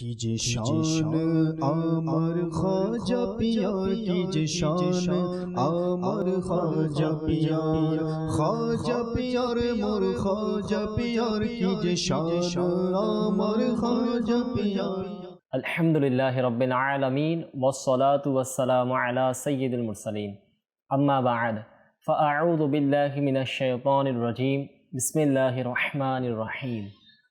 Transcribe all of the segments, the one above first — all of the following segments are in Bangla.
কি যে শান আমার খাজা পিয়া কি যে শান আমার খাজা পিয়া খাজা পিয়ার মোর খাজা পিয়ার কি যে শান আমার খাজা পিয়া الحمد لله رب العالمين والصلاة والسلام على سيد المرسلين أما بعد فأعوذ بالله من الشيطان الرجيم بسم الله الرحمن الرحيم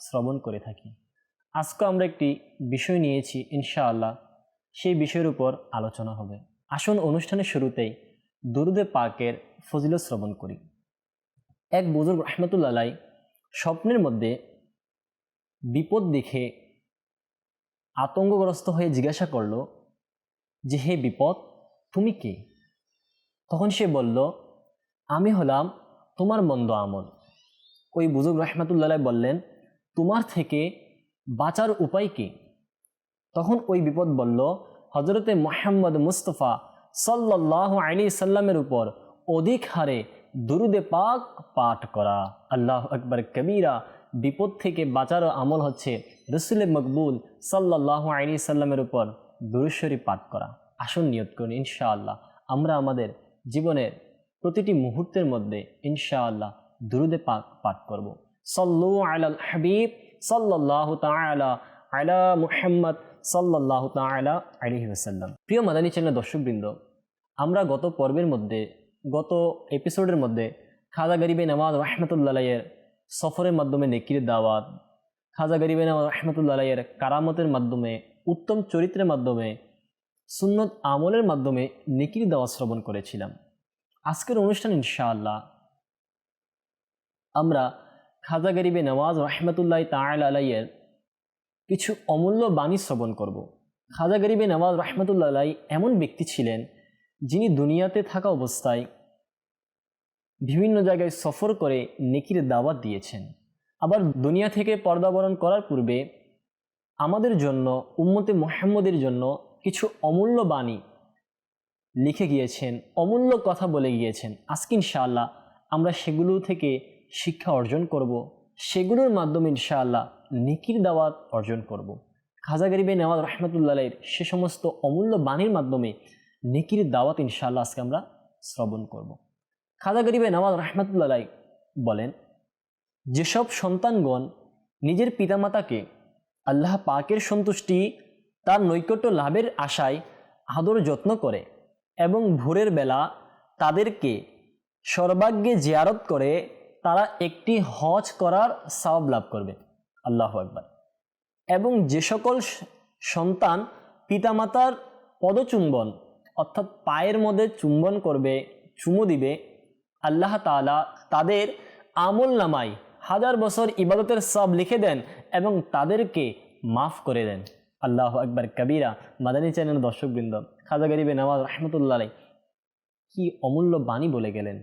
শ্রবণ করে থাকি। আজকে আমরা একটি বিষয় নিয়েছি, ইনশাআল্লাহ। সেই বিষয়ের উপর আলোচনা হবে। আসুন অনুষ্ঠানের শুরুতেই দুরুদে পাকের ফজিলত শ্রবণ করি। এক বুজুর্গ রহমতুল্লাহ স্বপ্নের মধ্যে বিপদ দেখে আতঙ্কগ্রস্ত হয়ে জিজ্ঞাসা করল, যে হে বিপদ, তুমি কে? তখন সে বলল, আমি হলাম তোমার মন্দ আমল। ওই বুজুর্গ রহমাতুল্লাহ বললেন তোমার থেকে বাঁচার উপায় কি? তখন ওই বিপদ বলল হজরতে মোহাম্মদ মুস্তফা সাল্লাহ আলী সাল্লামের উপর অধিক হারে দুরুদে পাক পাঠ করা। আল্লাহ আকবর, কবিরা, বিপদ থেকে বাঁচার আমল হচ্ছে রসুল মকবুল সাল্লাহ আলী সাল্লামের উপর দুরুশ্বরী পাঠ করা। আসন নিয়ত করুন, ইনশাআল্লাহ আমরা আমাদের জীবনের প্রতিটি মুহূর্তের মধ্যে ইনশাআল্লাহ দুরুদে পাক পাঠ করব। সল্লু আলাল হাবিব সাল্লাহ তালা আলা মুহাম্মদ সাল্লাহ তালা আলহি ওসাল্লাম প্রিয় মাদানী চ্যানেল দর্শকবৃন্দ, আমরা গত পর্বের মধ্যে, গত এপিসোডের মধ্যে খাজা গরিবে নওয়াজ রহমতুল্লাহের সফরের মাধ্যমে নেকির দাওয়াত, খাজা গরিবে নওয়াজ রহমতুল্লাহের কারামতের মাধ্যমে, উত্তম চরিত্রের মাধ্যমে, সুন্নত আমলের মাধ্যমে নেকির দাওয়াত শ্রবণ করেছিলাম। আজকের অনুষ্ঠান ইনশাআল্লাহ আমরা খাজা গরিবে নওয়াজ রহমতুল্লাহ তাল আলাইয়ের কিছু অমূল্য বাণী শ্রবণ করব। খাজা গরিবে নওয়াজ রহমতুল্লাহ এমন ব্যক্তি ছিলেন যিনি দুনিয়াতে থাকা অবস্থায় বিভিন্ন জায়গায় সফর করে নেকির দাওয়াত দিয়েছেন। আবার দুনিয়া থেকে পর্দাবরণ করার পূর্বে আমাদের জন্য, উম্মতে মোহাম্মদের জন্য কিছু অমূল্য বাণী লিখে গিয়েছেন, অমূল্য কথা বলে গিয়েছেন। আজকে ইনশাআল্লাহ আমরা সেগুলো থেকে শিক্ষা অর্জন করব। সেগুলোর মাধ্যমে ইনশাআল্লাহ নেকির দাওয়াত অর্জন করব। খাজা গরিবে নেওয়াজ রহমতুল্লাহের সে সমস্ত অমূল্য বাণীর মাধ্যমে নেকির দাওয়াত ইনশাআল্লাহ আজকে আমরা শ্রবণ করব। খাজা গরিবে নওয়াজ রহমতুল্লাহ বলেন, যেসব সন্তানগণ নিজের পিতামাতাকে আল্লাহ পাকের সন্তুষ্টি, তার নৈকট্য লাভের আশায় আদর যত্ন করে এবং ভোরের বেলা তাদেরকে সর্বাগ্যে জিয়ারত করে তারা একটি হজ করার সওয়াব লাভ করবে। আল্লাহ একবার এবং যে সকল সন্তান পিতামাতার পদচুম্বন, অর্থাৎ পায়ের মধ্যে চুম্বন করবে, চুমু দিবে, আল্লাহ তালা তাদের আমল নামাই হাজার বছর ইবাদতের সব লিখে দেন এবং তাদেরকে মাফ করে দেন। আল্লাহ আকবর। কবিরা, মাদানী চ্যানেল দর্শকবৃন্দ, খাজা গরিবে নওয়াজ রহমতুল্লাহ কি অমূল্য বাণী বলে গেলেন।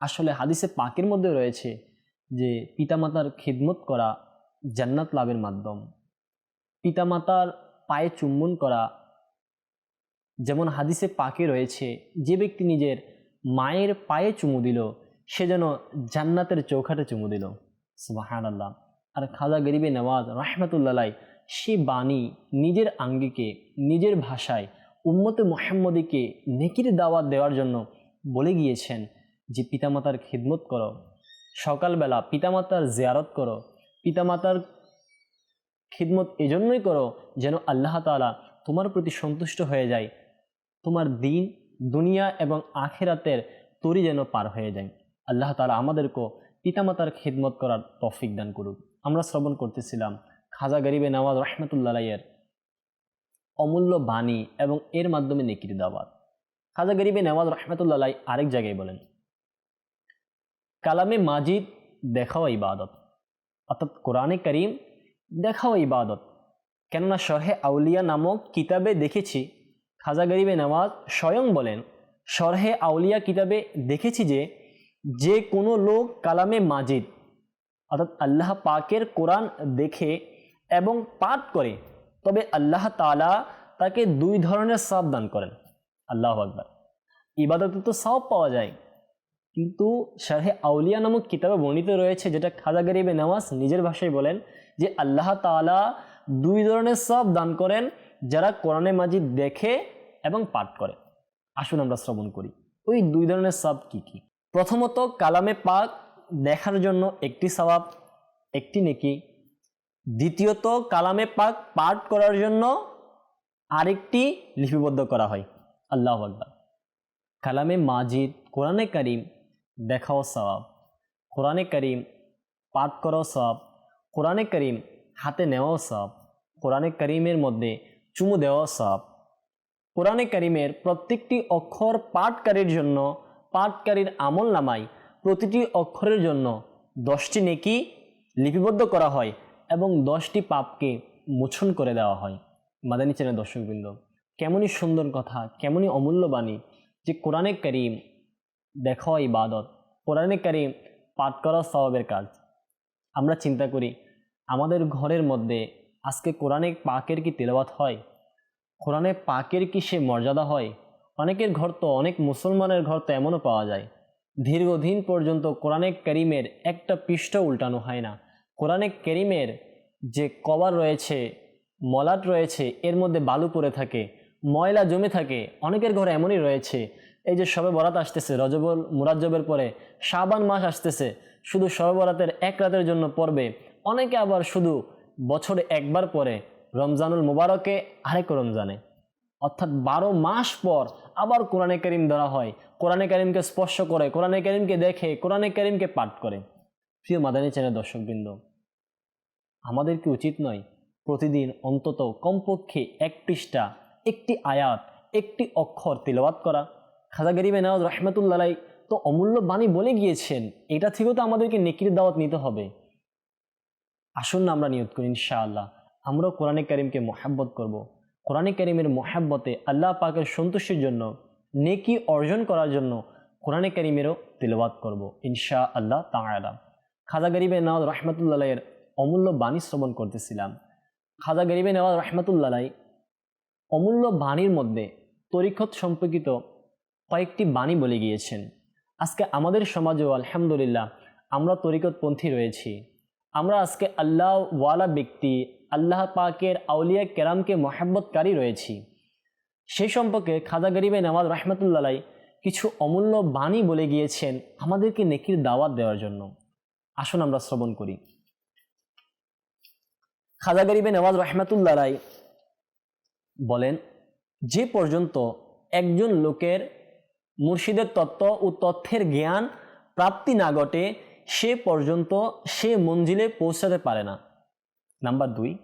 আসলে হাদিসে পাকের মধ্যে রয়েছে যে পিতামাতার খিদমত করা জান্নাত লাভের মাধ্যম। পিতামাতার পায়ে চুম্বন করা যেমন হাদিসে পাকে রয়েছে, যে ব্যক্তি নিজের মায়ের পায়ে চুমু দিল, সে যেন জান্নাতের চৌখাটে চুমু দিল। সুবাহান আল্লাহ আর খাজা গরিবে নওয়াজ রহমতুল্লাহ সে বাণী নিজের আঙ্গিকে, নিজের ভাষায় উম্মতে মোহাম্মদীকে নেকির দাওয়াত দেওয়ার জন্য বলে গিয়েছেন। যে পিতামাতার খিদমত করো, সকালবেলা পিতামাতার জিয়ারত করো, পিতামাতার খিদমত এজন্যই করো যেন আল্লাহ তালা তোমার প্রতি সন্তুষ্ট হয়ে যায়, তোমার দিন, দুনিয়া এবং আখেরাতের তরি যেন পার হয়ে যায়। আল্লাহ তালা আমাদেরকেও পিতামাতার খিদমত করার তফিক দান করুক। আমরা শ্রবণ করতেছিলাম, খাজা গরিবে নওয়াজ রহমতুল্লাহের অমূল্য বাণী এবং এর মাধ্যমে নেকির দাওয়াত। খাজা গরিবে নওয়াজ রহমতুল্লাহ আরেক জায়গায় বলেন কালামে মাজিদ দেখাও ইবাদত। অর্থাৎ কোরআনে করিম দেখাও ইবাদত। কেননা শরহে আউলিয়া নামক কিতাবে দেখেছি, খাজা গরিবে নওয়াজ স্বয়ং বলেন, শরহে আউলিয়া কিতাবে দেখেছি যে যে কোনো লোক কালামে মাজিদ, অর্থাৎ আল্লাহ পাকের কোরআন দেখে এবং পাঠ করে, তবে আল্লাহ তালা তাকে দুই ধরনের সব দান করেন। আল্লাহ আকবর। ইবাদতে তো সব পাওয়া যায়। কিন্তু শাহে আউলিয়া নামক কিতাবে বর্ণিত রয়েছে, যেটা খাজা গরিবে নওয়াজ নিজের ভাষায় বলেন যে, আল্লাহ তালা দুই ধরনের সব দান করেন, যারা কোরআনে মাজিদ দেখে এবং পাঠ করে। আসুন আমরা শ্রবণ করি। ওই দুই ধরনের সব কি কি? প্রথমত, কালামে পাক দেখার জন্য একটি সবাব একটি নেকি। দ্বিতীয়ত, কালামে পাক পাঠ করার জন্য আরেকটি লিপিবদ্ধ করা হয়। আল্লাহ আকবর। কালামে মাজিদ, কোরআনে করিম দেখাও সবাব কোরআনে করিম পাঠ করাও সব কোরআনে করিম হাতে নেওয়াও সব কোরআনে করিমের মধ্যে চুমু দেওয়াও সব কোরআনে করিমের প্রত্যেকটি অক্ষর পাঠকারীর জন্য পাঠকারীর আমল নামায় প্রতিটি অক্ষরের জন্য দশটি নেকি লিপিবদ্ধ করা হয় এবং দশটি পাপকে মোছন করে দেওয়া হয়। মাদানী চ্যানেল দর্শকবৃন্দ, কেমনই সুন্দর কথা, কেমনই অমূল্য বাণী যে কোরআনে করিম দেখাও ইবাদত। কোরআনে করিম পাঠ করা স্বভাবের কাজ। আমরা চিন্তা করি, আমাদের ঘরের মধ্যে আজকে কোরআনে পাকের কি তেলাওয়াত হয়? কোরআনে পাকের কি সে মর্যাদা হয়? অনেকের ঘর তো অনেক মুসলমানের ঘর তো এমনও পাওয়া যায়। দীর্ঘদিন পর্যন্ত কোরআনে করিমের একটা পৃষ্ঠ উল্টানো হয় না। কোরআনে করিমের যে কভার রয়েছে, মলাট রয়েছে, এর মধ্যে বালু পড়ে থাকে, ময়লা জমে থাকে, অনেকের ঘরে এমনই রয়েছে। এই যে সবে বরাত আসতেছে, রজবল মুরাজ্জবের পরে শাবান মাস আসতেছে, শুধু সবে বরাতের এক রাতের জন্য পড়বে, অনেকে আবার শুধু বছরে একবার পরে রমজানুল মুবারকে আরেক রমজানে। অর্থাৎ বারো মাস পর আবার কোরআনে করিম ধরা হয়, কোরআনে করিমকে স্পর্শ করে, কোরআনে করিমকে দেখে, কোরআনে করিমকে পাঠ করে। প্রিয় মাদানী চ্যানেল দর্শকবৃন্দ, আমাদের কি উচিত নয় প্রতিদিন অন্তত কমপক্ষে এক পৃষ্ঠা একটি আয়াত, একটি অক্ষর তিলবাত করা? খাজা গরিবে নওয়াজ রহমতুল্লাহ তো অমূল্য বাণী বলে গিয়েছেন, এটা থেকেও তো আমাদেরকে নেকির দাওয়াত নিতে হবে। আসুন না আমরা নিয়ত করি, ইনশাআল্লাহ। আমরাও কোরআনে করিমকে মোহাব্বত করব। কোরআনে করিমের মোহাব্বতে আল্লাহ পাকের সন্তুষ্টির জন্য, নেকি অর্জন করার জন্য কোরআনে করিমেরও তিলবাত করব ইনশা আল্লাহ তাঁলা খাজা গরিবে নওয়াজ রহমতুল্লাহের অমূল্য বাণী শ্রবণ করতেছিলাম। খাজা গরিবে নওয়াজ রহমতুল্লাহ অমূল্য বাণীর মধ্যে তরিকত সম্পর্কিত কয়েকটি বাণী বলে গিয়েছেন। আজকে আমাদের সমাজেও আলহামদুলিল্লাহ আমরা তরিকতপন্থী রয়েছি। আমরা আজকে আল্লাহ ওয়ালা ব্যক্তি, আল্লাহ পাকের আউলিয়া কেরামকে মহাব্বতকারী রয়েছি। সেই সম্পর্কে খাজা গরিবে নওয়াজ রহমতুল্লাহ কিছু অমূল্য বাণী বলে গিয়েছেন আমাদেরকে নেকির দাওয়াত দেওয়ার জন্য। আসুন আমরা শ্রবণ করি। খাজা গরিবে নওয়াজ রহমতুল্লাহ বলেন, যে পর্যন্ত একজন লোকের মুর্শিদের তত্ত্ব ও তথ্যের জ্ঞান প্রাপ্তি না ঘটে, সে পর্যন্ত সে মঞ্জিলে পৌঁছাতে পারে না। নাম্বার দুই,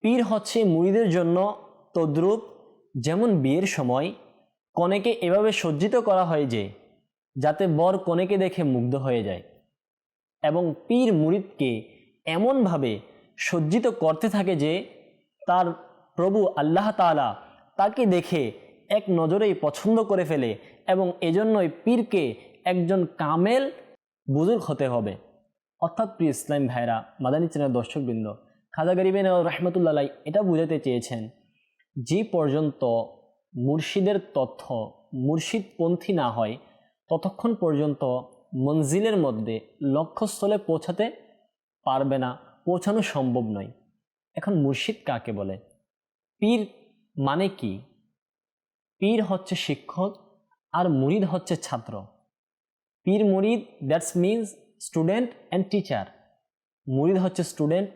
পীর হচ্ছে মুড়িদের জন্য তদ্রূপ। যেমন বিয়ের সময় কনেকে এভাবে সজ্জিত করা হয় যে, যাতে বর কনেকে দেখে মুগ্ধ হয়ে যায়। এবং পীর মুরিদকে এমনভাবে সজ্জিত করতে থাকে যে, তার প্রভু আল্লাহ তালা তাকে দেখে এক নজরেই পছন্দ করে ফেলে এবং এজন্যই পীরকে একজন কামেল বুজুর্গ হতে হবে। অর্থাৎ প্রিয় ইসলাম ভাইরা মাদানী চ্যানেল দর্শকবৃন্দ, খাজা গরিবেন রহমতুল্লাহ এটা বুঝাতে চেয়েছেন, যে পর্যন্ত মুর্শিদের তথ্য মুর্শিদপন্থী না হয়, ততক্ষণ পর্যন্ত মঞ্জিলের মধ্যে লক্ষ্যস্থলে পৌঁছাতে পারবে না, পৌঁছানো সম্ভব নয়। এখন মুর্শিদ কাকে বলে? পীর মানে কি? পীর হচ্ছে শিক্ষক আর মুরিদ হচ্ছে ছাত্র। পীর মুরিদ, that's means student and teacher. মুরিদ হচ্ছে স্টুডেন্ট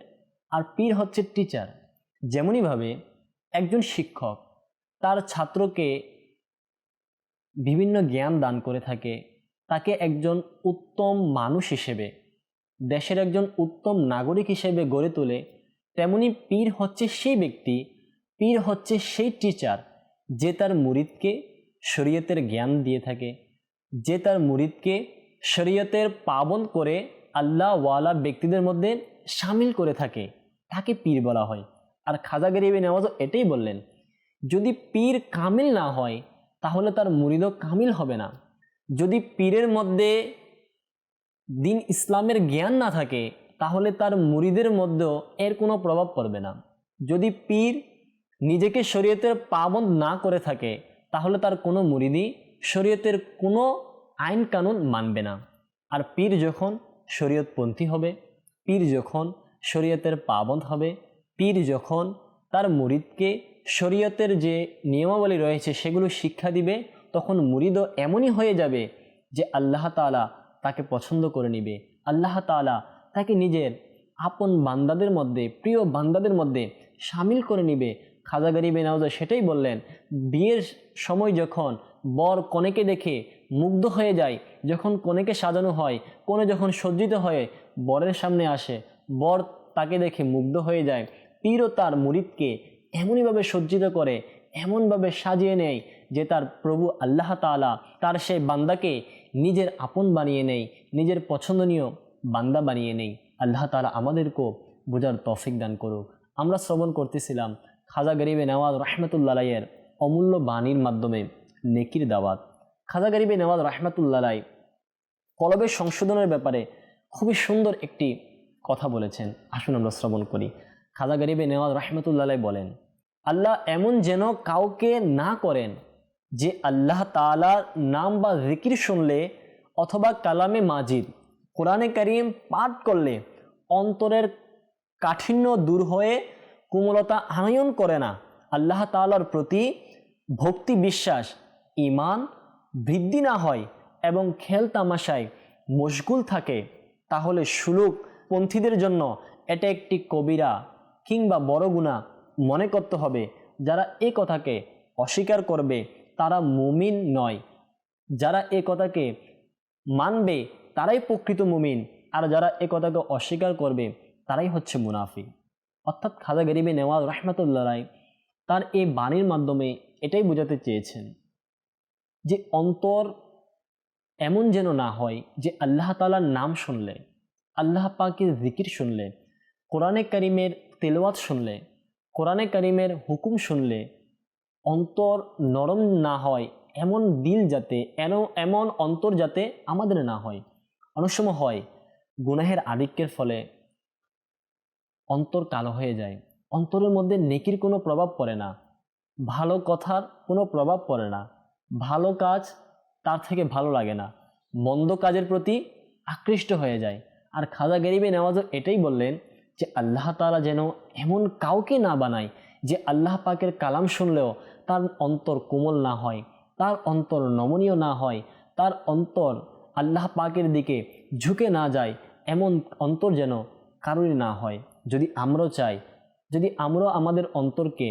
আর পীর হচ্ছে টিচার। যেমনইভাবে একজন শিক্ষক তার ছাত্রকে বিভিন্ন জ্ঞান দান করে থাকে, তাকে একজন উত্তম মানুষ হিসেবে, দেশের একজন উত্তম নাগরিক হিসেবে গড়ে তোলে তেমনি পীর হচ্ছে সেই ব্যক্তি, পীর হচ্ছে সেই টিচার। যে তার মুরিদকে শরীয়তের জ্ঞান দিয়ে থাকে, যে তার মুরিদকে শরীয়তের পাবন করে আল্লাহ ওয়ালা ব্যক্তিদের মধ্যে সামিল করে থাকে, তাকে পীর বলা হয়। আর খাজা গরিবে নেওয়াজও এটাই বললেন, যদি পীর কামিল না হয়, তাহলে তার মুরিদও কামিল হবে না। যদি পীরের মধ্যে দিন ইসলামের জ্ঞান না থাকে, তাহলে তার মুরিদের মধ্যেও এর কোনো প্রভাব পড়বে না। যদি পীর নিজেকে শরীয়তের পাবন্দ না করে থাকে, তাহলে তার কোনো মুরিদি শরীয়তের কোনো আইন কানুন মানবে না। আর পীর যখন শরীয়তপন্থী হবে, পীর যখন শরীয়তের পাবন্দ হবে, পীর যখন তার মুরিদকে শরীয়তের যে নিয়মাবলী রয়েছে সেগুলো শিক্ষা দিবে, তখন মুরিদও এমনই হয়ে যাবে যে আল্লাহ তাআলা তাকে পছন্দ করে নিবে। আল্লাহ তাআলা তাকে নিজের আপন বান্দাদের মধ্যে, প্রিয় বান্দাদের মধ্যে সামিল করে নিবে। খাজা গরিবে সেটাই বললেন, বিয়ের সময় যখন বর কনেকে দেখে মুগ্ধ হয়ে যায়, যখন কনেকে সাজানো হয়, কনে যখন সজ্জিত হয়ে বরের সামনে আসে, বর তাকে দেখে মুগ্ধ হয়ে যায়, পীরও তার মুরিদকে এমনইভাবে সজ্জিত করে, এমনভাবে সাজিয়ে নেয় যে তার প্রভু আল্লাহ তাআলা তার সেই বান্দাকে নিজের আপন বানিয়ে নেয়, নিজের পছন্দনীয় বান্দা বানিয়ে নেয়। আল্লাহ তাআলা আমাদেরকেও বোঝার তৌফিক দান করুক। আমরা শ্রবণ করতেছিলাম খাজা গরিবে নেওয়াজ রহমতুল্লাহের অমূল্য বাণীর মাধ্যমে নেকির দাওয়াত। খাজা গরিবে নেওয়াজ রহমতুল্লাহ কলবের সংশোধনের ব্যাপারে খুবই সুন্দর একটি কথা বলেছেন। আসুন আমরা শ্রবণ করি। খাজা গরিবে নেওয়াজ রহমতুল্লাহ বলেন, আল্লাহ এমন যেন কাউকে না করেন যে আল্লাহ তাআলার নাম বা জিকির শুনলে অথবা কালামে মাজিদ, কোরআনে করিম পাঠ করলে অন্তরের কাঠিন্য দূর হয়ে কোমলতা আনয়ন করে না। আল্লাহ তাআলার প্রতি ভক্তি বিশ্বাস ইমান বৃদ্ধি না হয় এবং খেল তামাশায় মশগুল থাকে, তাহলে সুলুক পন্থীদের জন্য এটা একটি কবিরা কিংবা বড় গুণা মনে করতে হবে। যারা এ কথাকে অস্বীকার করবে, তারা মুমিন নয়। যারা এ কথাকে মানবে, তারাই প্রকৃত মুমিন। আর যারা এ কথাকে অস্বীকার করবে, তারাই হচ্ছে মুনাফি অর্থাৎ খাজা গরিবে নেওয়াজ রহমতুল্লাহ তার এই বাণীর মাধ্যমে এটাই বোঝাতে চেয়েছেন যে অন্তর এমন যেন না হয় যে আল্লাহ তালার নাম শুনলে, আল্লাহ পাকের জিকির শুনলে, কোরআনে করিমের তেলাওয়াত শুনলে, কোরআনে করিমের হুকুম শুনলে অন্তর নরম না হয় এমন দিল যাতে এমন অন্তর যাতে আমাদের না হয়। অনেক সময় হয়, গুনাহের আধিক্যের ফলে অন্তর কালো হয়ে যায়। অন্তরের মধ্যে নেকির কোনো প্রভাব পড়ে না। ভালো কথার কোনো প্রভাব পড়ে না। ভালো কাজ তার থেকে ভালো লাগে না। মন্দ কাজের প্রতি আকৃষ্ট হয়ে যায়। আর খাজা গরিবে নেওয়াজও এটাই বললেন যে, আল্লাহ তাআলা যেন এমন কাউকে না বানায় যে, আল্লাহ পাকের কালাম শুনলেও তার অন্তর কোমল না হয়, তার অন্তর নমনীয় না হয়, তার অন্তর আল্লাহ পাকের দিকে ঝুঁকে না যায়, এমন অন্তর যেন কারোরই না হয়। যদি আমরাও চাই, যদি আমরাও আমাদের অন্তরকে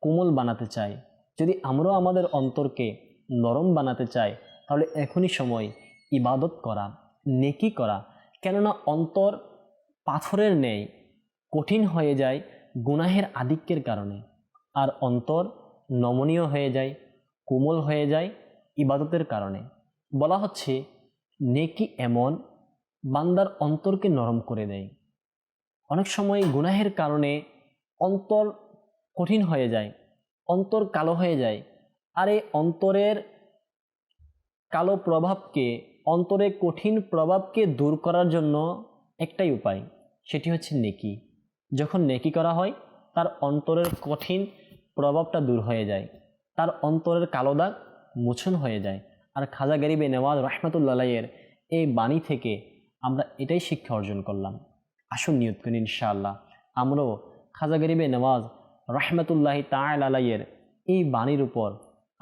কোমল বানাতে চাই, যদি আমরাও আমাদের অন্তরকে নরম বানাতে চাই, তাহলে এখনই সময় ইবাদত করা, নেকি করা। কেননা অন্তর পাথরের নেই কঠিন হয়ে যায় গুনাহের আধিক্যের কারণে। আর অন্তর নমনীয় হয়ে যায়, কোমল হয়ে যায় ইবাদতের কারণে। বলা হচ্ছে, নেকি এমন বান্দার অন্তরকে নরম করে দেয়। অনেক সময় গুনাহের কারণে অন্তর কঠিন হয়ে যায়, অন্তর কালো হয়ে যায়। আর এই অন্তরের কালো প্রভাবকে অন্তরে কঠিন প্রভাবকে দূর করার জন্য একটাই উপায়, সেটি হচ্ছে নেকি। যখন নেকি করা হয়, তার অন্তরের কঠিন প্রভাবটা দূর হয়ে যায়, তার অন্তরের কালো দাগ মোছন হয়ে যায়। আর খাজা গরিবে নেওয়াজ রহমতুল্লাহের এই বাণী থেকে আমরা এটাই শিক্ষা অর্জন করলাম। আসুন নিয়ত করি ইনশাআল্লাহ। আমরাও খাজা গরিবে নেওয়াজ রহমতুল্লাহি তালাইয়ের এই বাণীর উপর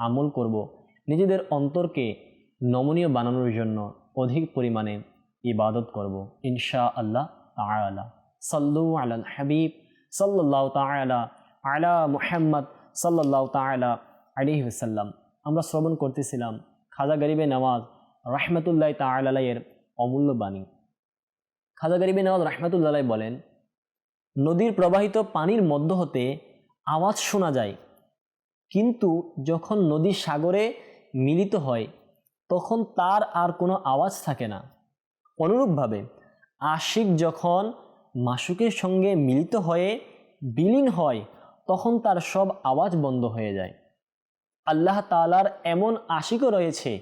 আমল করব। নিজেদের অন্তরকে নমনীয় বানানোর জন্য অধিক পরিমাণে ইবাদত করব ইনশা আল্লাহ তালা সাল্লু আলাল হাবিব সাল্লাহ তালা আলা মুহাম্মদ সাল্লাহ তালা আলিহি ওসাল্লাম আমরা শ্রবণ করতেছিলাম খাজা গরিবে নওয়াজ রহমতুল্লাহ তালাইয়ের অমূল্য বাণী। খাজা গরিবে নওয়াজ রহমতুল্লাহ বলেন, নদীর প্রবাহিত পানির মধ্য হতে আওয়াজ শোনা যায়, কিন্তু যখন নদী সাগরে মিলিত হয়, তখন তার আর কোনো আওয়াজ থাকে না। অনুরূপভাবে, আশিক যখন মাসুকের সঙ্গে মিলিত হয়ে বিলীন হয়, তখন তার সব আওয়াজ বন্ধ হয়ে যায়। আল্লাহ তালার এমন আশিকও রয়েছে,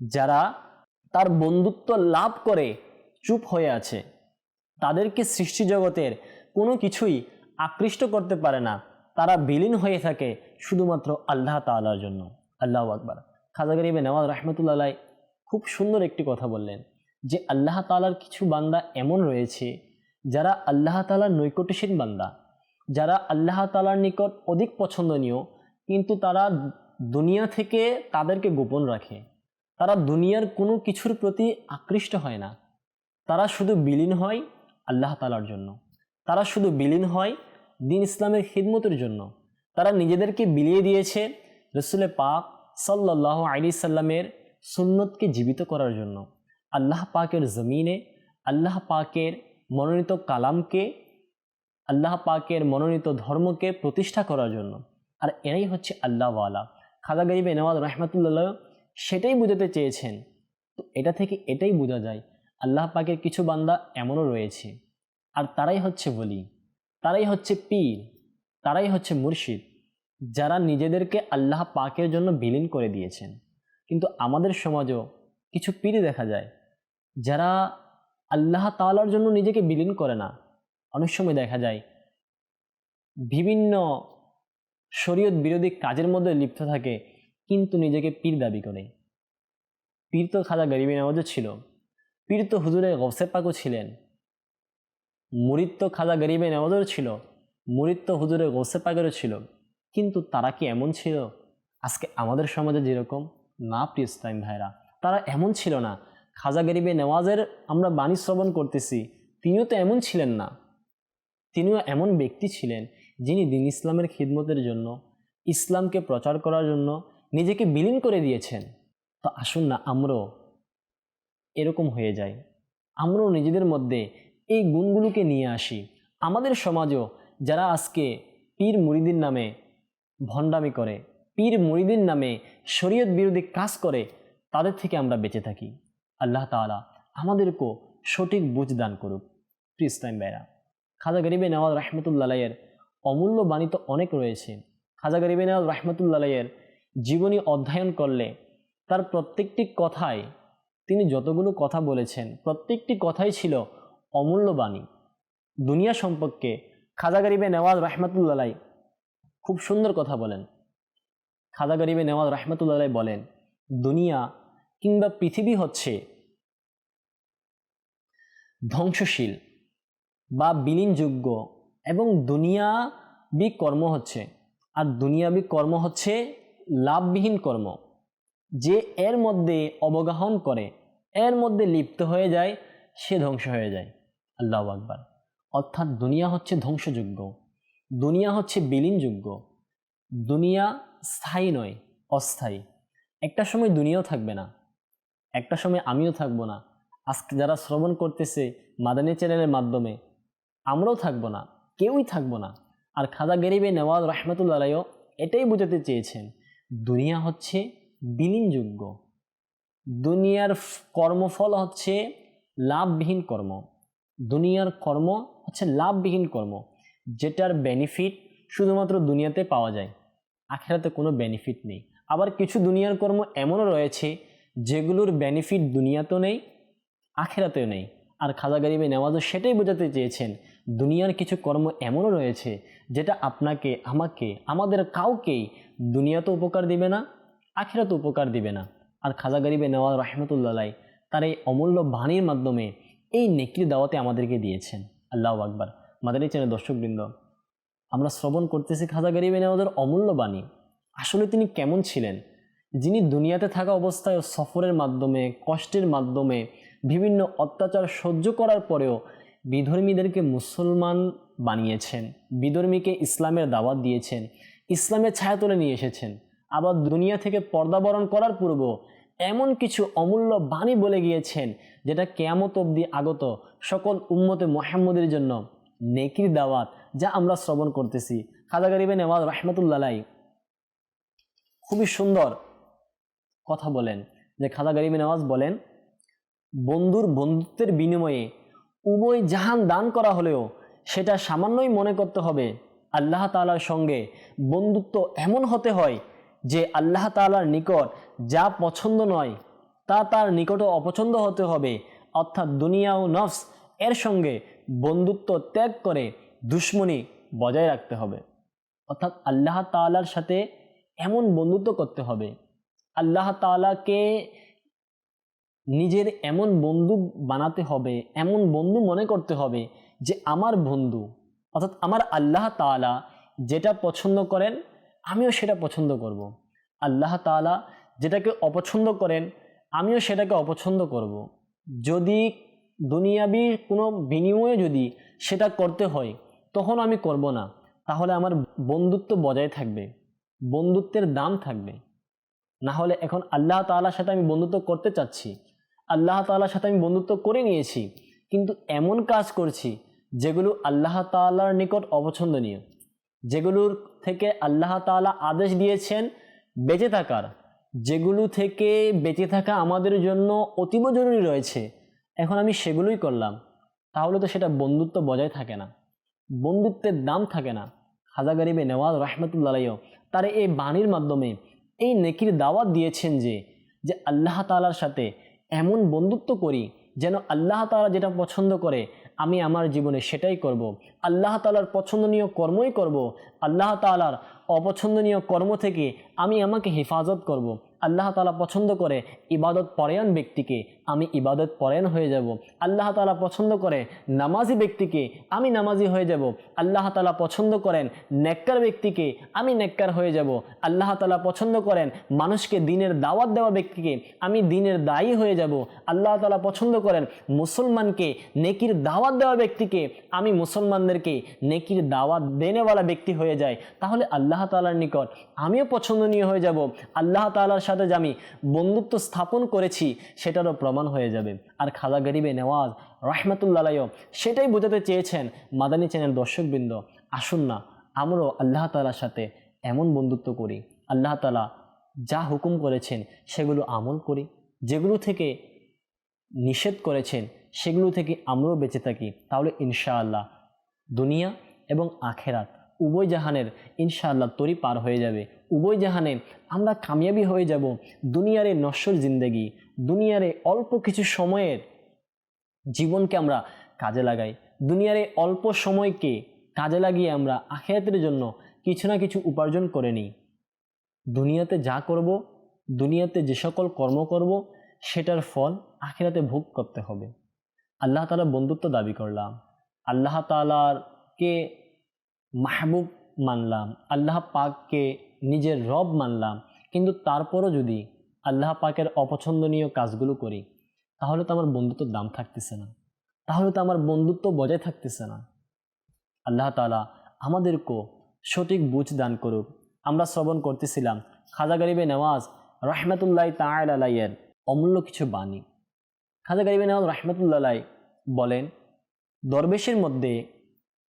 যারা তার বন্ধুত্ব লাভ করে চুপ হয়ে আছে। তাদেরকে সৃষ্টি জগতের কোনো কিছুই আকৃষ্ট করতে পারে না। তারা বিলীন হয়ে থাকে শুধুমাত্র আল্লাহ তাআলার জন্য। আল্লাহ আকবার। খাজা গরিবে নওয়াজ রহমতুল্লাহ খুব সুন্দর একটি কথা বললেন যে আল্লাহ তালার কিছু বান্দা এমন রয়েছে যারা আল্লাহ তালার নৈকট্যশীল বান্দা। যারা আল্লাহ তালার নিকট অধিক পছন্দনীয় কিন্তু তারা দুনিয়া থেকে তাদেরকে গোপন রাখে। তারা দুনিয়ার কোনো কিছুর প্রতি আকৃষ্ট হয় না। তারা শুধু বিলীন হয় আল্লাহ তালার জন্য। তারা শুধু বিলীন হয় দিন ইসলামের খিদমতের জন্য। তারা নিজেদেরকে বিলিয়ে দিয়েছে রসুলে পাক সাল্লাহ আলি সাল্লামের সুন্নতকে জীবিত করার জন্য। আল্লাহ পাকের জমিনে, আল্লাহ পাকের মনোনীত কালামকে, আল্লাহ পাকের মনোনীত ধর্মকে প্রতিষ্ঠা করার জন্য। আর এরাই হচ্ছে আল্লাহওয়ালা খাজা গরিব এনওয়াজ রহমতুল্লাহ, সেটাই বুঝাতে চেয়েছেন। তো এটা থেকে এটাই বোঝা যায় আল্লাহ পাকের কিছু বান্দা এমনও রয়েছে। আর তারাই হচ্ছে বলি তারাই হচ্ছে পীর, তারাই হচ্ছে মুর্শিদ, যারা নিজেদেরকে আল্লাহ পাকের জন্য বিলীন করে দিয়েছেন। কিন্তু আমাদের সমাজও কিছু পীর দেখা যায়, যারা আল্লাহ তাআলার জন্য নিজেকে বিলীন করে না। অনেক সময় দেখা যায়, বিভিন্ন শরীয়ত বিরোধী কাজের মধ্যে লিপ্ত থাকে, কিন্তু নিজেকে পীর দাবি করে। পীর তো খাজা গরিবী নামাজও ছিল। পীর তো হুজুরে গৌসে পাকও ছিলেন। মুরিদ তো খাজা গরিবে নওয়াজও ছিল মুরিদ তো হুজুরে গৌসে পাকেরও ছিল। কিন্তু তারা কি এমন ছিল? আজকে আমাদের সমাজে যেরকম, না প্রিয় ইসলাম ভাইরা, তারা এমন ছিল না। খাজা গরিবে নেওয়াজের আমরা বাণী শ্রবণ করতেছি, তিনিও তো এমন ছিলেন না। তিনিও এমন ব্যক্তি ছিলেন যিনি দিন ইসলামের খিদমতের জন্য, ইসলামকে প্রচার করার জন্য নিজেকে বিলীন করে দিয়েছেন। তো আসুন না আমরাও এরকম হয়ে যায়। আমরাও নিজেদের মধ্যে এই গুণগুলোকে নিয়ে আসি। আমাদের সমাজও যারা আজকে পীর মুরিদিন নামে ভণ্ডামি করে, পীর মুরিদিন নামে শরীয়ত বিরোধী কাজ করে, তাদের থেকে আমরা বেঁচে থাকি। আল্লাহ তাআলা আমাদেরকেও সঠিক বুঝ দান করুক। প্রিয় ইসলাম বেরা খাজা গরিবে নওয়াজ রহমতুল্লাহের অমূল্য বাণী তো অনেক রয়েছে। খাজা গরিবে নওয়াজ রহমতুল্লাহের জীবনী অধ্যয়ন করলে তার প্রত্যেকটি কথায় তিনি যতগুলো কথা বলেছেন, প্রত্যেকটি কথাই ছিল অমূল্য বাণী দুনিয়া সম্পর্কে খাজা গরিবে নেওয়াজ রহমতুল্লাহ খুব সুন্দর কথা বলেন। খাজা গরিবে নেওয়াজ রহমতুল্লাহ বলেন, দুনিয়া কিংবা পৃথিবী হচ্ছে ধ্বংসশীল বা বিলীনযোগ্য এবং দুনিয়াবি কর্ম হচ্ছে, আর দুনিয়াবি কর্ম হচ্ছে লাভবিহীন কর্ম, যে এর মধ্যে অবগাহন করে এর মধ্যে লিপ্ত হয়ে যায়, সে ধ্বংস হয়ে যায়। আল্লাহ আকবার। অর্থাৎ দুনিয়া হচ্ছে ধ্বংসযোগ্য। দুনিয়া হচ্ছে বিলীনযোগ্য। দুনিয়া স্থায়ী নয়, অস্থায়ী। একটা সময় দুনিয়াও থাকবে না। একটা সময় আমিও থাকব না। আজকে যারা শ্রবণ করতেছে মাদানী চ্যানেলের মাধ্যমে, আমরাও থাকব না, কেউই থাকব না। আর খাজা গরিবে নেওয়াজ রহমতুল্লাহও এটাই বোঝাতে চেয়েছেন, দুনিয়া হচ্ছে বিলীনযোগ্য। দুনিয়ার কর্মফল হচ্ছে লাভবিহীন কর্ম। দুনিয়ার কর্ম হচ্ছে লাভবিহীন কর্ম, যেটার বেনিফিট শুধুমাত্র দুনিয়াতে পাওয়া যায়, আখেরাতে কোনো বেনিফিট নেই। আবার কিছু দুনিয়ার কর্ম এমনও রয়েছে, যেগুলোর বেনিফিট দুনিয়াতেও নেই, আখেরাতেও নেই। আর খাজা গরিবে নেওয়াজও সেটাই বোঝাতে চেয়েছেন, দুনিয়ার কিছু কর্ম এমনও রয়েছে, যেটা আপনাকে, আমাকে, আমাদের কাউকেই দুনিয়াতে উপকার দিবে না আখেরাতে উপকার দিবে না। আর খাজা গরিবে নেওয়াজ রহমতুল্লাহ তার এই অমূল্য বাণীর মাধ্যমে এই নেকির দাওয়াতে আমাদেরকে দিয়েছেন। আল্লাহ আকবার। মাদানী চ্যানেল দর্শকবৃন্দ, আমরা শ্রবণ করতেছি খাজা গরিবে নেওয়াজের অমূল্য বাণী। আসলে তিনি কেমন ছিলেন? যিনি দুনিয়াতে থাকা অবস্থায় সফরের মাধ্যমে, কষ্টের মাধ্যমে, বিভিন্ন অত্যাচার সহ্য করার পরেও বিধর্মীদেরকে মুসলমান বানিয়েছেন। বিধর্মীকে ইসলামের দাওয়াত দিয়েছেন। ইসলামের ছায়া তুলে নিয়ে এসেছেন। আবার দুনিয়া থেকে পর্দাবরণ করার পূর্ব এমন কিছু অমূল্য বাণী বলে গিয়েছেন, যেটা কেয়ামত অবধি আগত সকল উম্মতে মোহাম্মদের জন্য নেকির দাওয়াত যা আমরা শ্রবণ করতেছি। খাজা গরিবে নেওয়াজ রহমতুল্লাহ খুবই সুন্দর কথা বলেন, যে খাজা গরিবে নেওয়াজ বলেন, বন্ধুর বন্ধুত্বের বিনিময়ে উভয় জাহান দান করা হলেও সেটা সামান্যই মনে করতে হবে। আল্লাহ তালার সঙ্গে বন্ধুত্ব এমন হতে হয় যে আল্লাহ তালার নিকট যা পছন্দ নয়, তা তার নিকটও অপছন্দ হতে হবে। অর্থাৎ দুনিয়া ও নফস এর সঙ্গে বন্ধুত্ব ত্যাগ করে দুশ্মনী বজায় রাখতে হবে। অর্থাৎ আল্লাহ তালার সাথে এমন বন্ধুত্ব করতে হবে। আল্লাহ তালাকে নিজের এমন বন্ধু বানাতে হবে, এমন বন্ধু মনে করতে হবে যে আমার বন্ধু। অর্থাৎ আমার আল্লাহ তালা যেটা পছন্দ করেন আমিও সেটা পছন্দ করব। আল্লাহ তালা যেটাকে অপছন্দ করেন, আমিও সেটাকে অপছন্দ করব। যদি দুনিয়াবি কোনো বিনিময়ে যদি সেটা করতে হয়, তখন আমি করব না তাহলে আমার বন্ধুত্ব বজায় থাকবে, বন্ধুত্বের দাম থাকবে না হলে এখন আল্লাহ তাআলার সাথে আমি বন্ধুত্ব করতে চাচ্ছি, আল্লাহ তাআলার সাথে আমি বন্ধুত্ব করে নিয়েছি, কিন্তু এমন কাজ করছি যেগুলো আল্লাহ তাআলার নিকট অপছন্দনীয়, যেগুলোর থেকে আল্লাহ তাআলা আদেশ দিয়েছেন বেঁচে থাকার। যেগুলো থেকে বেঁচে থাকা আমাদের জন্য অতীব জরুরি রয়েছে, এখন আমি সেগুলোই করলাম। তাহলে তো সেটা বন্ধুত্ব বজায় থাকে না, বন্ধুত্বের দাম থাকে না। খাজা গরিবে নেওয়াজ রহমতুল্লাহ তার এই বাণীর মাধ্যমে এই নেকির দাওয়াত দিয়েছেন যে যে আল্লাহ তালার সাথে এমন বন্ধুত্ব করি যেন আল্লাহ তালা যেটা পছন্দ করে আমি আমার জীবনে সেটাই করব। আল্লাহ তালার পছন্দনীয় কর্মই করব। আল্লাহ তালার অপছন্দনীয় কর্ম থেকে আমি আমাকে হেফাজত করব। আল্লাহ তালা পছন্দ করে ইবাদত পরায়ণ ব্যক্তিকে আমি ইবাদত পরায়ণ হয়ে যাব। আল্লাহ তালা পছন্দ করে নামাজি ব্যক্তিকে আমি নামাজি হয়ে যাব। আল্লাহ তালা পছন্দ করেন নেককার ব্যক্তিকে আমি নেককার হয়ে যাব। আল্লাহ তালা পছন্দ করেন মানুষকে দিনের দাওয়াত দেওয়া ব্যক্তিকে আমি দিনের দায়ী হয়ে যাব। আল্লাহ তালা পছন্দ করেন মুসলমানকে নেকির দাওয়াত দেওয়া ব্যক্তিকে আমি মুসলমানদেরকে নেকির দাওয়াত দেনেওয়ালা ব্যক্তি হয়ে যায় তাহলে আল্লাহ তালার নিকট আমিও পছন্দনীয় হয়ে যাব। আল্লাহ তালার সাথে যে আমি বন্ধুত্ব স্থাপন করেছি, সেটারও প্রমাণ হয়ে যাবে। আর খাজা গরিবে নেওয়াজ রহমতুল্লাহ সেটাই বোঝাতে চেয়েছেন মাদানী চ্যানেল দর্শকবৃন্দ, আসুন না, আমরাও আল্লাহ তালার সাথে এমন বন্ধুত্ব করি। আল্লাহ তালা যা হুকুম করেছেন, সেগুলো আমল করি। যেগুলো থেকে নিষেধ করেছেন, সেগুলো থেকে আমরাও বেঁচে থাকি। তাহলে ইনশাআল্লাহ দুনিয়া এবং আখেরাত উভয় জাহানের ইনশাআল্লাহ তরি পার হয়ে যাবে। উভয় জাহানে আমরা কামিয়াবি হয়ে যাব। দুনিয়ারে নশ্বর জিন্দেগি, দুনিয়ারে অল্প কিছু সময়ের জীবনকে আমরা কাজে লাগাই। দুনিয়ারে অল্প সময়কে কাজে লাগিয়ে আমরা আখেরাতের জন্য কিছু না কিছু উপার্জন করে নিই। দুনিয়াতে যা করব, দুনিয়াতে যে সকল কর্ম করব, সেটার ফল আখেরাতে ভোগ করতে হবে। আল্লাহ তালা বন্ধুত্ব দাবি করলাম। আল্লাহ তালারকে মাহবুব মানলাম। আল্লাহ পাককে নিজের রব মানলাম, কিন্তু তারপরও যদি আল্লাহ পাকের অপছন্দনীয় কাজগুলো করি, তাহলে তো আমার বন্ধুত্বর দাম থাকতেছে না। তাহলে তো আমার বন্ধুত্ব বজায় থাকতেছে না। আল্লাহ তালা আমাদেরকেও সঠিক বুঝ দান করুক। আমরা শ্রবণ করতেছিলাম, খাজা গরিবে নেওয়াজ রহমতুল্লাহ তাঁর আলাইয়ের অমূল্য কিছু বাণী। খাজা গরিবে নেওয়াজ রহমতুল্লাহ বলেন, দরবেশের মধ্যে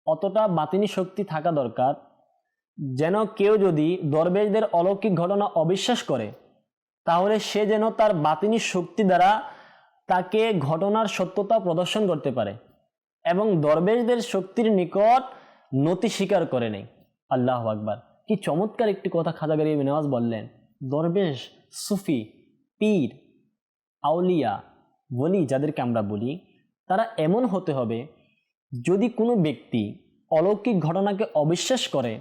অতটা বাতিনি শক্তি থাকা দরকার যেন কেউ যদি দরবেশদের অলৌকিক ঘটনা অবিশ্বাস করে, তাহলে সে যেন তার বাতিনি শক্তি দ্বারা তাকে ঘটনার সত্যতা প্রদর্শন করতে পারে এবং দরবেশদের শক্তির নিকট নতি স্বীকার করে নেই আল্লাহ আকবার। কি চমৎকার একটি কথা খাজা গরিব নেওয়াজ বললেন। দরবেশ, সুফি, পীর, আউলিয়া বলি যাদেরকে আমরা বলি, তারা এমন হতে হবে, যদি কোনো ব্যক্তি অলৌকিক ঘটনাকে অবিশ্বাস করে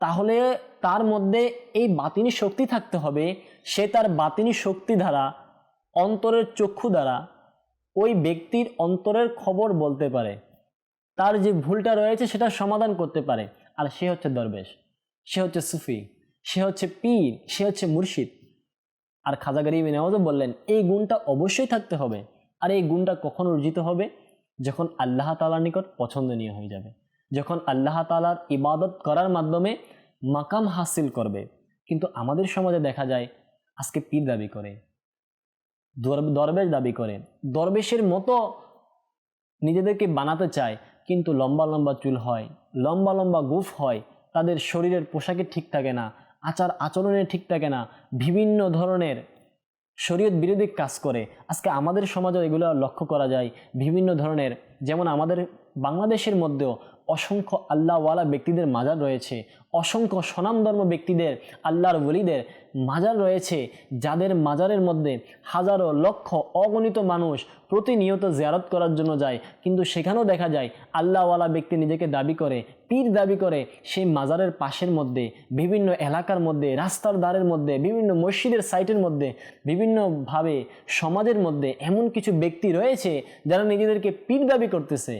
তাহলে তার মধ্যে এই বাতিনি শক্তি থাকতে হবে। সে তার বাতিনি শক্তি দ্বারা, অন্তরের চক্ষু দ্বারা ওই ব্যক্তির অন্তরের খবর বলতে পারে। তার যে ভুলটা রয়েছে সেটা সমাধান করতে পারে। আর সে হচ্ছে দরবেশ, সে হচ্ছে সুফি, সে হচ্ছে পীর, সে হচ্ছে মুর্শিদ। আর খাজা গরিব নেওয়াজও বললেন, এই গুণটা অবশ্যই থাকতে হবে। আর এই গুণটা কখন অর্জিত হবে? যখন আল্লাহ তালার নিকট পছন্দনীয় হয়ে যাবে। যখন আল্লাহ তালার ইবাদত করার মাধ্যমে মাকাম হাসিল করবে, কিন্তু আমাদের সমাজে দেখা যায় আজকে পীর দাবি করে দরবেশ দাবি করে। দরবেশের মতো নিজেদেরকে বানাতে চায়, কিন্তু লম্বা লম্বা চুল হয়, লম্বা লম্বা গুফ হয়, তাদের শরীরের পোশাকে ঠিক থাকে না, আচার আচরণে ঠিক থাকে না, বিভিন্ন ধরনের শরীয়ত বিরোধী কাজ করে। আজকে আমাদের সমাজে এগুলো লক্ষ্য করা যায়। বিভিন্ন ধরনের, যেমন আমাদের বাংলাদেশের মধ্যেও অসংখ্য আল্লাহওয়ালা ব্যক্তিদের মাজার রয়েছে, অসংখ্য স্বনামধর্ম ব্যক্তিদের, আল্লাহর বলিদের মাজার রয়েছে, যাদের মাজারের মধ্যে হাজারো লক্ষ অগণিত মানুষ প্রতিনিয়ত জিয়ারত করার জন্য যায়, কিন্তু সেখানেও দেখা যায় আল্লাহওয়ালা ব্যক্তি নিজেকে দাবি করে, পীর দাবি করে সেই মাজারের পাশের মধ্যে, বিভিন্ন এলাকার মধ্যে, রাস্তার দ্বারের মধ্যে, বিভিন্ন মসজিদের সাইটের মধ্যে, বিভিন্নভাবে সমাজের মধ্যে এমন কিছু ব্যক্তি রয়েছে যারা নিজেদেরকে পীর দাবি করতেছে।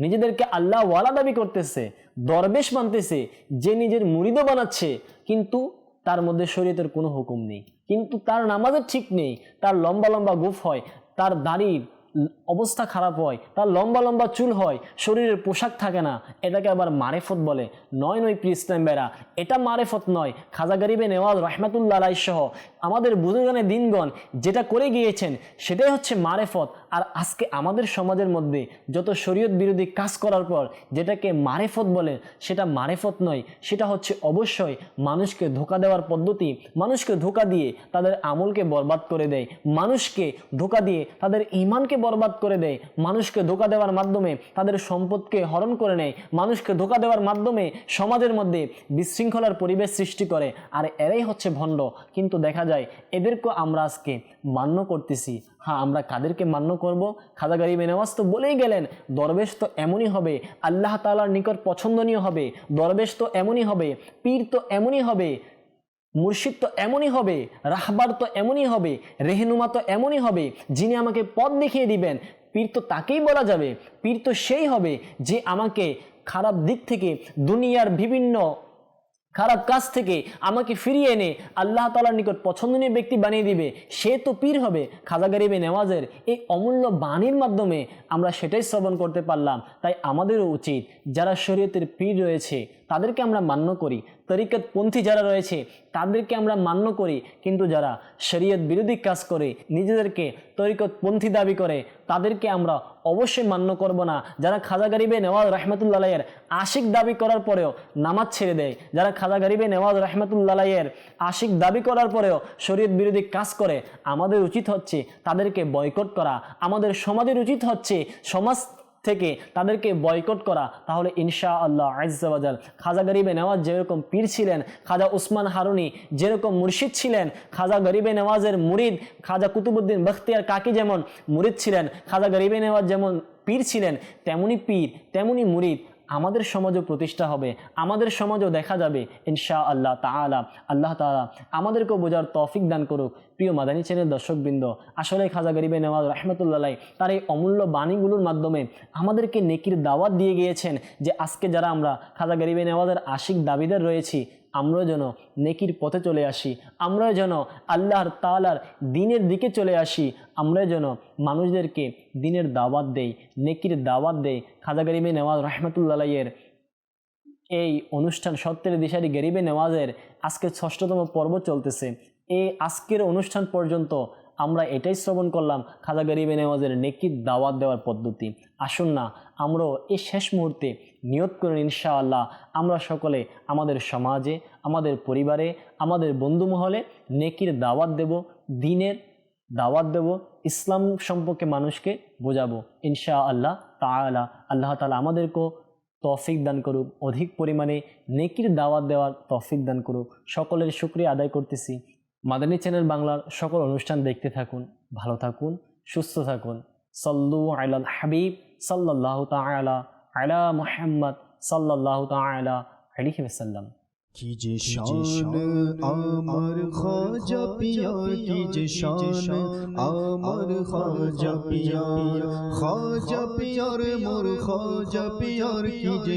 নিজেদেরকে আল্লাহ ওয়ালা দাবি করতেছে, দরবেশ মানতেছে, যে নিজের মুরিদও বানাচ্ছে, কিন্তু তার মধ্যে শরীয়তের কোনো হুকুম নেই। কিন্তু তার নামাজের ঠিক নেই, তার লম্বা লম্বা গুফ হয়, তার দাড়ির অবস্থা খারাপ হয় তার লম্বা লম্বা চুল হয়, শরীরের পোশাক থাকে না, এটাকে আবার মারেফত বলে। নয় নয় প্রিয় বেরা এটা মারেফত নয়। খাজা গরিবে নেওয়াজ রহমাতুল্লাহ আলাই সহ আমাদের বুজুর্গানে দিনগণ যেটা করে গিয়েছেন, সেটাই হচ্ছে মারেফত। আর আজকে আমাদের সমাজের মধ্যে যত শরীয়ত বিরোধী কাজ করার পর যেটাকে মারেফত বলে, সেটা মারেফত নয়, সেটা হচ্ছে অবশ্যই মানুষকে ধোকা দেওয়ার পদ্ধতি, মানুষকে ধোকা দিয়ে তাদের আমলকে বরবাদ করে দেয়। মানুষকে ধোকা দিয়ে তাদের ইমানকে বরবাদ করে দেয়। মানুষকে ধোকা দেওয়ার মাধ্যমে তাদের সম্পদকে হরণ করে নেয়। মানুষকে ধোকা দেওয়ার মাধ্যমে সমাজের মধ্যে বিশৃঙ্খলার পরিবেশ সৃষ্টি করে। আর এরাই হচ্ছে ভণ্ড। কিন্তু দেখা যায় এদেরকে আমরা আজকে মান্য করতেছি। হ্যাঁ আমরা কাদেরকে মান্য করব? খাজা গরিব নেওয়াজ তো বলেই গেলেন, দরবেশ তো এমনই হবে। আল্লাহ তালার নিকট পছন্দনীয় হবে। দরবেশ তো এমনই হবে। পীর তো এমনই হবে। মুর্শিদ তো এমনই হবে, রাহবার তো এমনই হবে, রেহনুমা তো এমনই হবে, যিনি আমাকে পথ দেখিয়ে দিবেন, পীর তো তাকেই বলা যাবে, পীর তো সেই হবে যে আমাকে খারাপ দিক থেকে, দুনিয়ার বিভিন্ন খারাপ কাজ থেকে আমাকে ফিরিয়ে এনে আল্লাহ তালার নিকট পছন্দনীয় ব্যক্তি বানিয়ে দিবে, সে তো পীর হবে। খাজা গরিবে নেওয়াজের এই অমূল্য বাণীর মাধ্যমে আমরা সেটাই শ্রবণ করতে পারলাম। তাই আমাদেরও উচিত, যারা শরীয়তের পীর রয়েছে, তাদেরকে আমরা মান্য করি। তরিকতপন্থী যারা রয়েছে, তাদেরকে আমরা মান্য করি। কিন্তু যারা শরীয়ত বিরোধী কাজ করে, নিজেদেরকে তরিকতপন্থী দাবি করে, তাদেরকে আমরা অবশ্যই মান্য করব না। যারা খাজা গরিবে নেওয়াজ রহমতুল্লাহের আশিক দাবি করার পরেও নামাজ ছেড়ে দেয়, যারা খাজা গরিবে নেওয়াজ রহমতুল্লাহের আশিক দাবি করার পরেও শরীয়ত বিরোধী কাজ করে, আমাদের উচিত হচ্ছে তাদেরকে বয়কট করা। আমাদের সমাজের উচিত হচ্ছে সমাজ থেকে তাদেরকে বয়কট করা, তাহলে ইনশা আল্লাহ আজাল খাজা গরিবে নেওয়াজ যেরকম পীর ছিলেন, খাজা উসমান হারুনি যেরকম মুর্শিদ ছিলেন, খাজা গরিবে নেওয়াজের মুরিদ, খাজা কুতুবুদ্দিন বখতিয়ার কাকি যেমন মুরিদ ছিলেন, খাজা গরিবে নেওয়াজ যেমন পীর ছিলেন, তেমনি পীর, তেমনি মুরিদ। আমাদের সমাজও প্রতিষ্ঠা হবে, আমাদের সমাজও দেখা যাবে ইনশা আল্লাহ তালা আল্লাহ তালা আমাদেরকেও বোঝার তফিক দান করুক। প্রিয় মাদানী চ্যানেল দর্শকবৃন্দ আসলে খাজা গরিবে নেওয়াজ রহমতুল্লাহ তার এই অমূল্য বাণীগুলোর মাধ্যমে আমাদেরকে নেকির দাওয়াত দিয়ে গিয়েছেন যে আজকে যারা আমরা খাজা গরিবে নেওয়াজের আশিক দাবিদার রয়েছি, আমরাও যেন নেকির পথে চলে আসি, আমরাও যেন আল্লাহর তালার দিনের দিকে চলে আসি আমরা যেন মানুষদেরকে দিনের দাওয়াত দেই, নেকির দাওয়াত দেই খাজা গরিবে নেওয়াজ রহমতুল্লাহের এই অনুষ্ঠান সত্যের দিশারি গরিবে নেওয়াজের আজকে ষষ্ঠতম পর্ব চলতেছে। এই আজকের অনুষ্ঠান পর্যন্ত আমরা এটাই শ্রবণ করলাম, খাজা গরিবে নেওয়াজের নেকির দাওয়াত দেওয়ার পদ্ধতি। আসুন না, আমরাও এই শেষ মুহূর্তে নিয়ত করেন ইনশাআল্লাহ। আমরা সকলে আমাদের সমাজে, আমাদের পরিবারে, আমাদের বন্ধু মহলে নেকির দাওয়াত দেব, দিনের দাওয়াত দেব, ইসলাম সম্পর্কে মানুষকে বোঝাবো। ইনশা আল্লাহ তালা আল্লাহ তালা আমাদেরকেও তৌফিক দান করুক, অধিক পরিমাণে নেকির দাওয়াত দেওয়ার তৌফিক দান করুক। সকলের শুক্রিয়া আদায় করতেছি। মাদানী চ্যানেল বাংলার সকল অনুষ্ঠান দেখতে থাকুন, ভালো থাকুন, সুস্থ থাকুন। সল্লু আলাল হাবিব সাল্লাহ তালা আলা মুহাম্মদ সাল্লাহ তালা আলিহি ওসাল্লাম কি যে শান আমার খাজা পিয়া কি যে শান আমার খাজা পিয়া খাজা পিয়ার মোর খাজা পিয়ার কি যে